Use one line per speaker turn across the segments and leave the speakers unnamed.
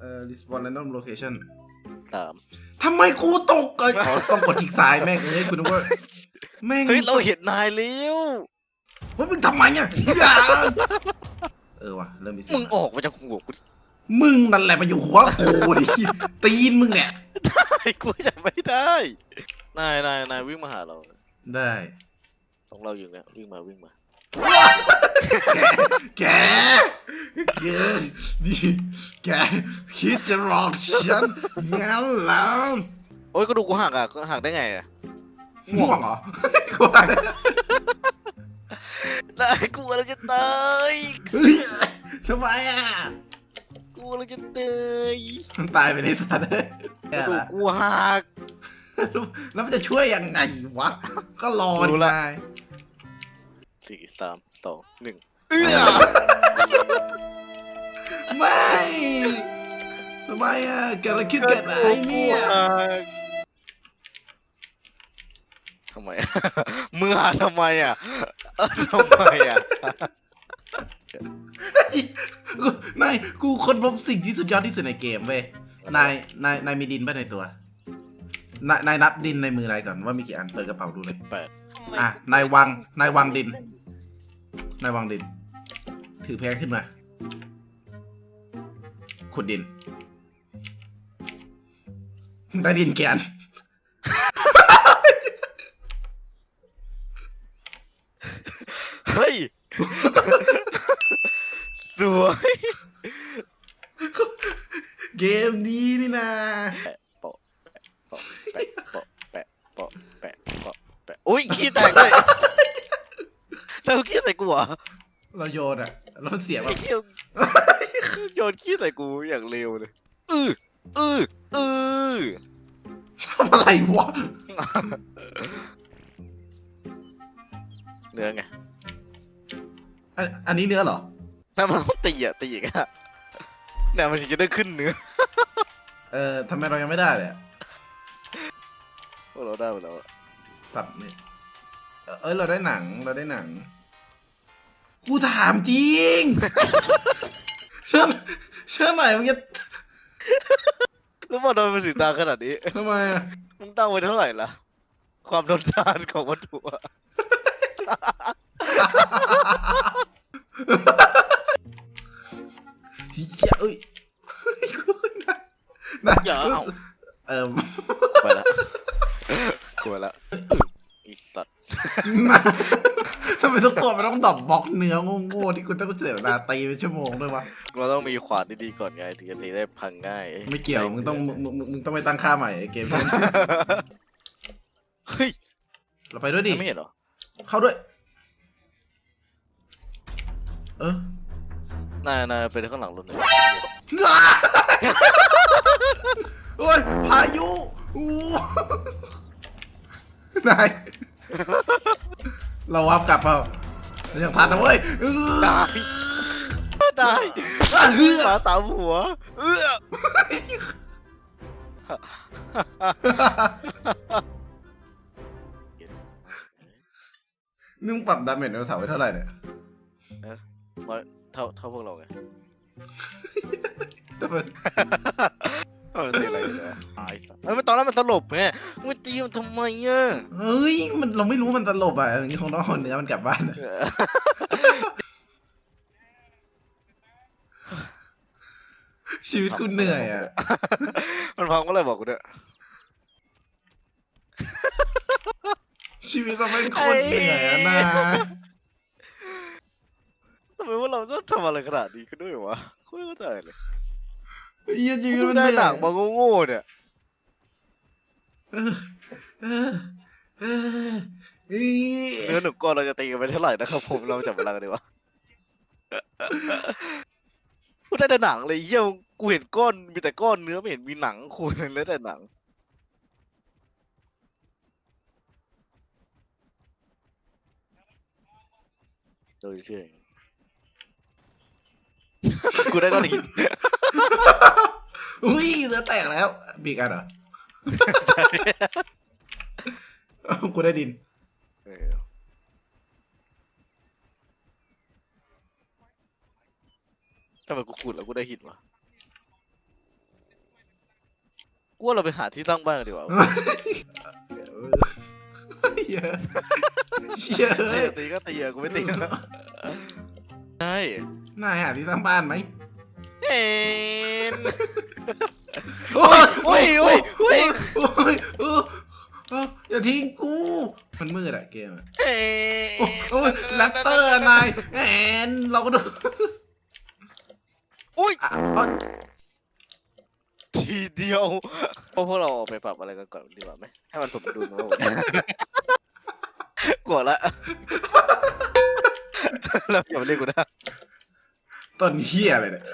เอ่อ respawn random location
สาม
ทำไมกูตกเอ้ยขอต้องกดคลิกซ้ายแม่งเอ้ยกูนึกว่าแม่ง
เฮ้ยเราเห็นนายแล้ว
เฮ้ยมึงทำไมเนี่ยอย่าเออว่ะเริ่มมีเสีย
มึงออกมาจากหัวกูดิ
มึงนั่นแหละมาอยู่หัวกูดิตีนมึงเนี่ย
ไอ้กูจะไม่ได้นายนายนายวิ่งมาหาเรา
ได้
ของเราอยู่เนี่ยวิ่งมาวิ่งมา
แกแก แก นี่ แก คิดจะหลอกฉันงั้นแล้ว
โอ้ยก็ดูกูหักอะกูหักได้ไงอะ
ง่วงเหรอกูว่า
นายกูเราจะตาย
เฮ้ยทำไมอะ
กูเราจะตาย
มันตายไปในสัตว์เลย
กระดูกกูหัก
แล้วมันจะช่วยยังไงวะ ก็รอดิ
รู้ละ
นาย
สี่สามสองหนึ่งเอื้อ
ไม่ทำไมอะเกิดอะไรขึ้นกับไอ้เนี่ย
ทำไมเมื่อทำไมอะเออทำไมอะ
กูนายกูค้นพบสิ่งที่สุดยอดที่สุดในเกมเว้ยนายนายนายมีดินป่ะในตัวนายนายนับดินในมือนายก่อนว่ามีกี่อันเปิดกระเป๋าดูเลย
แปด
อะนายวางนายวางดิน นายวางดิน ถือแพงขึ้นมา ขุดดิน ได้ดินแกน
เฮ้ย สวย
เกมนี้นี่นะ
โปะแปะโปะแปะโปะแปะโปะแปะอุ้ยขี้แตกด้วย แล้วขี้ใส่กูเหรอ
เราโยนอะแล้วมันเสียแบ
ไอ้
บ
เหี้ยโยนขี้ใส่กูอย่างเร็วเลยอืออืออือ
ทำอะไรวะ
เนื้อไง
อันอันนี้เนื้อเหรอ
ถ้ามันต้องตีอะตีอีกอะเนี่ยมันถึงจะได้ขึ้นเนื้อ
เออทำไมเรายังไม่ได้เลยอะ
พวกเราได้หมดแล้วอะ
สัตว์เนี่ยเออเอยเราได้หนังเราได้หนัง กูถามจริง เชื่อเชื่อหน่อยมึงจะ
แล้วพอโดนมันถึงตาขนาดนี้
ทำไมอะ
มึงตั้งไว้เท่าไหร่ล่ะ ความทนทานของวัตถุอะ
เหี้ยเอ้ยกูนะนะ
อย่าเอา
เออ
ไปละกลัวละอีสัตว์
นะทำไมทุกตัวมันต้องดรอปบล็อกเนื้อโง่ๆที่กูต้องเสียเวลาตีเป็นชั่วโมงด้วยวะ
เราต้องมีขวานดีๆก่อนไงถึงจะตีได้พังง่าย
ไม่เกี่ยวมึงต้องมึงมึงมึงมึงต้องไปตั้งค่าใหม่ไอ้เกมนี้
เฮ้ย
เราไปด้วยดิ
ไม่เห็นเหรอ
เข้าด้วย เออ นา
ยนายไปข้างหลังรถเลย
อ้าโอ้ยพายุอู้นาย เราวับกลับเปล่ายังทันนะเว้ยเออ
ได้ได้
อะเฮือ
ตาตามหัว เอื้อ
นี่มึงปรับดาเมจไดโนเสาร์ไว้เท่าไหร่เนี่ย
ร้อยเท่าเท่าพวกเราไง
แต่มัน
เอา มันตีอะไรกันเนี่ยไอ้สัตว์เอ้ยมันตอนนั้นมันสลบไงมันตีมันทำไมอะ
เฮ้ยมันเราไม่รู้มันตลบอะอย่างนี้คงต้องเอาเนื้อมันกลับบ้านอะชีวิตกูเหนื่อยอะ
มันพังก็เลยบอกกูด้วย
ชีวิตเราไม่งโคตรเหนื่อยอะนะ
ทำไมว่าเราต้องทำอะไรขนาดนี้กันด้วยวะกูไม่เข้าใจเลย
เฮียชีวิต
กู
มัน
ได้
เหนื่อย
หนังมาโง่ๆเนี่ย
เออเออเออเออ
เนื้อหนึ่งก้อนเราจะตีกันไปเท่าไหร่นะครับผมเราจับเวลากันดีวะกูได้แต่หนังเลยเยี่ยมกูเห็นก้อนมีแต่ก้อนเนื้อไม่เห็นมีหนังกูเห็นแล้วแต่หนังโดยเชื่ออย่างนี้กูได้ก้อนหิน
อุ้ยเนื้อแตกแล้วบีกันเหรอเอ้ากูได้ดิน
เออทำไมกูขุดแล้วกูได้หินวะกูว่าเราไปหาที่ตั้งบ้านกันดีกว่า
เหี้ยเชี่ยเอ้ย
ตีก็ตีอะกูไม่ตีแล้วใช่
นายหาที่สร้างบ้านไหม
เอ็น
โอ้ย
โอ้ยโอ้ยโอ้ย
โอ้ยโอ้ยโอ้ยอย่าทิ้งกู มันมืดอะเกมอะ
เอ็น
โอ้ยแรปเตอร์นายแอนเราก็โดน
อุ้ย
อะเอา
ทีเดียวพวกพวกเราออกไปปรับอะไรกันก่อนดีกว่าไหมให้มันสมดุลนะผมกลัวละแล้วอย่ามาเรียกกูนะ
ต้นเหี้ยอะไรเนี่ย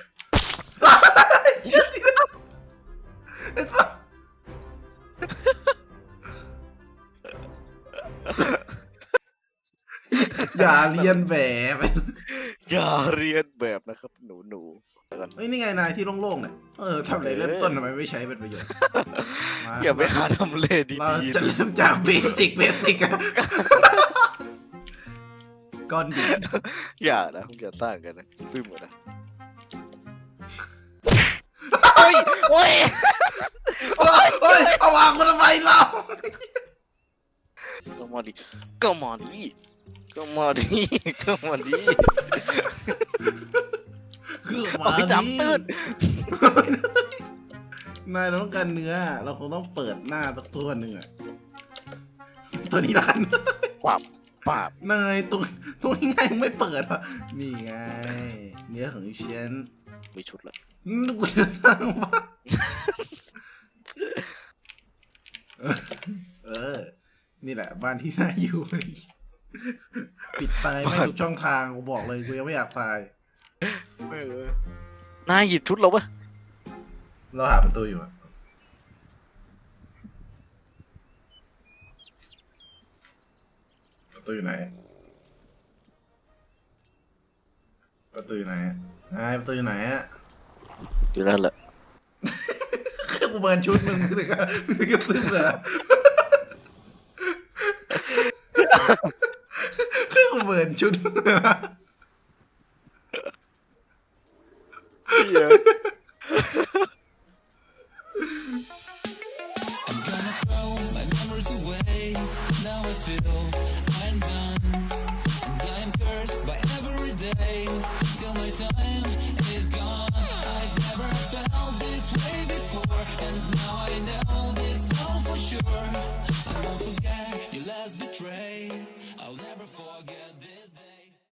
อย่าเรียนแบบ
อย่าเรียนแบบนะครับ หนูหนู
เฮ้ยนี่ไงนายที่โล่งๆเนี่ยเออทำอะไรเริ่มต้นทำไมไม่ใช้เป็นประโยชน์ม
อย่าไปหาทำเลดี
เรา
ๆ
จะเริ่มจากเบสิกเบสิกอะก้อนดิน
อย่านะมึงอย่าสร้างกันนะซึมกันนะ อ้ยโอ้ย
เฮ้ยเฮ้ยเอาวางคนทำไมเรา
ก็มาดิก็มาดิก็มาดิก็มาดิ
คือห
เอา
มา
ไปจำตื้น
นายเราต้องการเนื้อ เราคงต้องเปิดหน้าสักตัวหนึ่งอะตัวนี้ละกัน
ปรับปรับ
นายตัวตัวง่ายๆมึงไม่เปิดวะนี่ไง เนื้อของฉัน
มีชุดละ
อืม กูจะสร้างบ้านเออ นี่แหละ บ้านที่น่าอยู่ ปิดตายไม่ทุกช่องทางกูบอกเลยกูยังไม่อยากตาย
นายหยิบชุดเราปะ
เราหาประตูอยู่อะประตูอยู่ไหน ประตูอยู่ไหนอะนายประตูอยู่ไหนอะ
อยู่นั่นแหละ
กูเบิร์นชุดมึงถึงก็ถึงก็ซึมเลยอะคือกูเบิร์นชุดมึงอะ
I'm gonna throw my memories away. Now I feel